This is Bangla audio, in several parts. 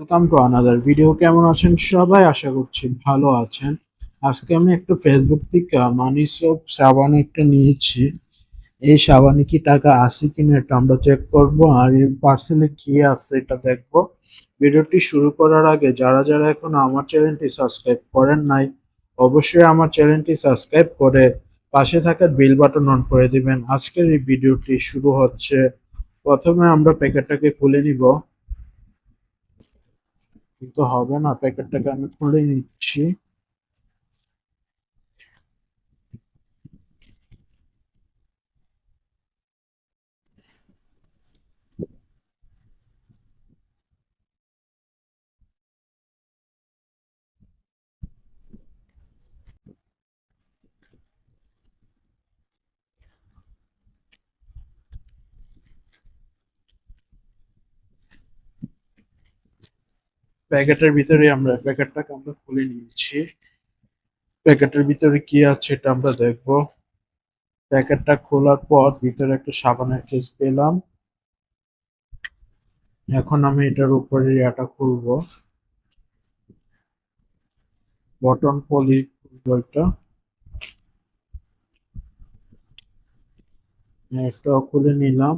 ওয়েলকাম টু আনাদার ভিডিও কেমন আছেন সবাই? আশা করছি ভালো আছেন। আজকে আমি একটা ফেসবুক থেকে মানি সোপ সাবান একটা নিয়েছি। এই সাবানে কি টাকা আছে কিনা এটা আমরা চেক করব। আর এই পার্সেলে কি আছে এটা দেখব। ভিডিওটি শুরু করার আগে যারা যারা এখন আমার চ্যানেলটি সাবস্ক্রাইব করেন নাই, অবশ্যই আমার চ্যানেলটি সাবস্ক্রাইব করে পাশে থাকা বেল বাটন অন করে দিবেন। আজকের এই ভিডিওটি শুরু হচ্ছে। প্রথমে আমরা প্যাকেটটাকে খুলে নিব। কিন্তু হবে না প্যাকেটটাকে আমি খুলে নিচ্ছি। প্যাকেটের ভিতরে আমরা, প্যাকেটটাকে আমরা খুলে নিয়েছি। প্যাকেটের ভিতরে কি আছে এটা আমরা দেখব। প্যাকেটটা খোলার পর ভিতরে একটা সাবানের কেস পেলাম। এখন আমি এটার উপরে ইয়াটা খুলবো। বটন পলি খুলবো এটা। খুলে নিলাম।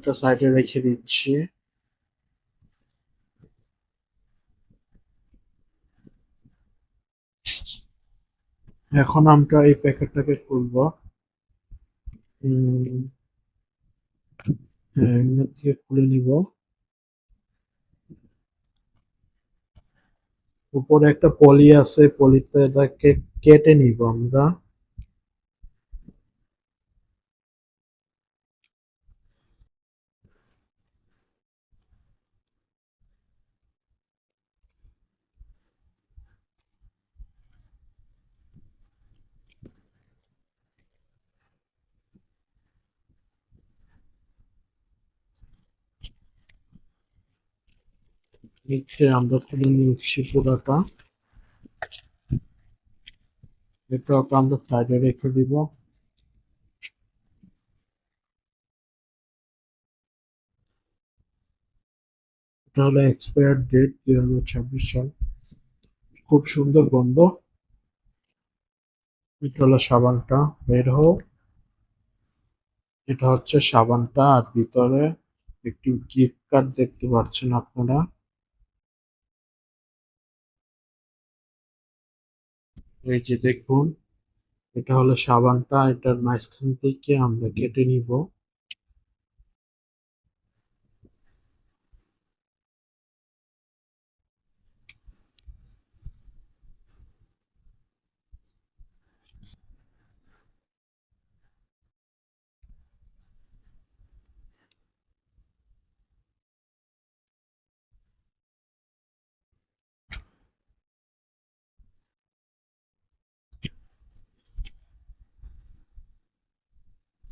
এটা সাইডে রেখে দিচ্ছি। এখন আমরা এই প্যাকেটটাকে খুলবো। উম, হ্যাঁ, থেকে খুলে নিব। উপরে একটা পলি আছে পলিতে এটাকে কেটে নিব আমরা। নিচে আমরা তুলে নিচ্ছি পুরোটা এটাকে আমরা সাইডে রেখে দিব। এটা হলো এক্সপায়ার ডেট দুই হাজার ছাব্বিশ সাল। খুব সুন্দর গন্ধ। এটা হলো সাবানটা, বের হোক এটা হচ্ছে সাবানটা, আর ভিতরে একটি গিফট কার্ড দেখতে পাচ্ছেন আপনারা। এই যে দেখুন এটা হলো সাবানটা এটার মাঝখান থেকে আমরা কেটে নিব।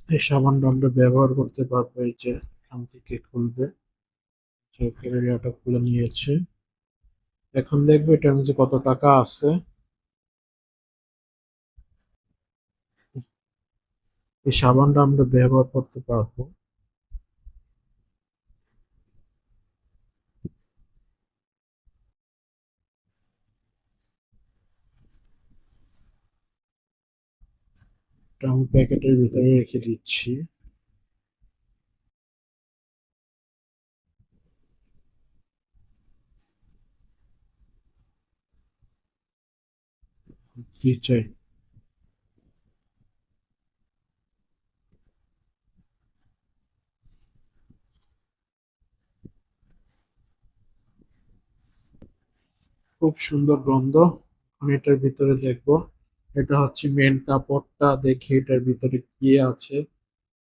এই সাবানটা আমরা ব্যবহার করতে পারব, এই যে এখান থেকে খুলবে। চোখের খুলে নিয়েছে। এখন দেখব এটার মধ্যে কত টাকা আছে। এই সাবানটা আমরা ব্যবহার করতে পারব। এটা আমি প্যাকেটের ভিতরে রেখে দিচ্ছি। চাই? খুব সুন্দর গন্ধ। আমি এটার ভিতরে দেখব। এটা হচ্ছে মেন কাপড়টা, দেখি এটার ভিতরে কি আছে।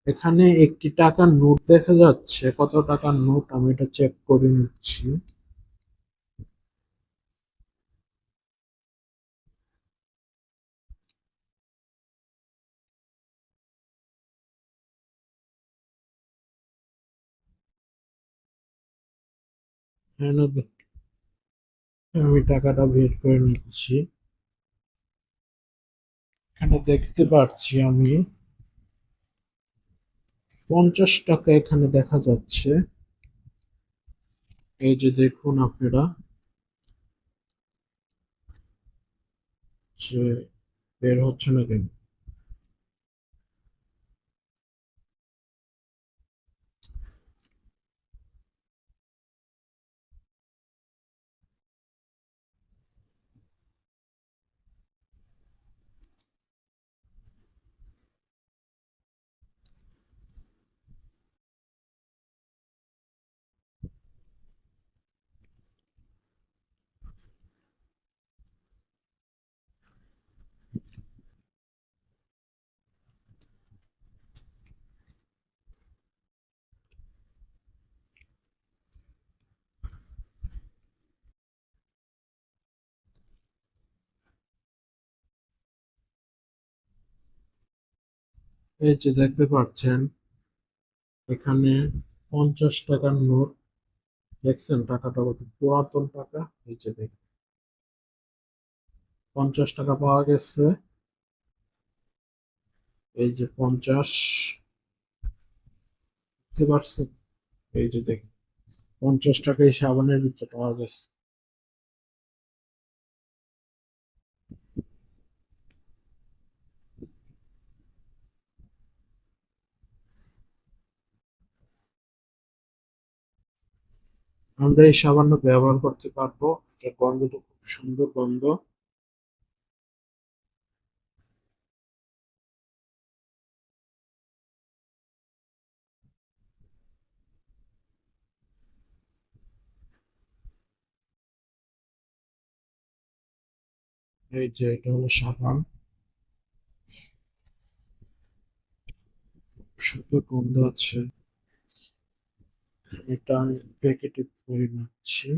এখানে একটি টাকার নোট দেখা যাচ্ছে। কত টাকার নোট? আমি এটা চেক করে নিচ্ছি। আমি টাকাটা বের করে নিচ্ছি। এখানে দেখতে পাচ্ছি আমি। পঞ্চাশ টাকা এখানে দেখা যাচ্ছে। এই যে দেখুন আপনারা। যে বের হচ্ছে না কেন? এই যে দেখতে পাচ্ছেন, এখানে পঞ্চাশ টাকার নোট। দেখছেন টাকাটা কত? পুরাতন টাকা। এই যে দেখুন, পঞ্চাশ টাকা পাওয়া গেছে। এই যে পঞ্চাশ বুঝতে পারছেন এই যে দেখুন, পঞ্চাশ টাকা এই সাবানের ভিতরে পাওয়া গেছে। আমরা এই সাবান ব্যবহার করতে পারব। এটার গন্ধটা খুব সুন্দর গন্ধ। এই যে এটা হলো সাবান। সুন্দর গন্ধ আছে। এটা আমি প্যাকেটে ধরে নিচ্ছি।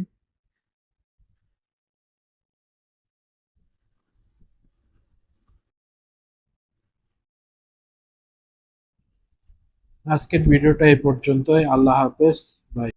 আজকের ভিডিওটা এই পর্যন্তই। আল্লাহ হাফেজ। বাই।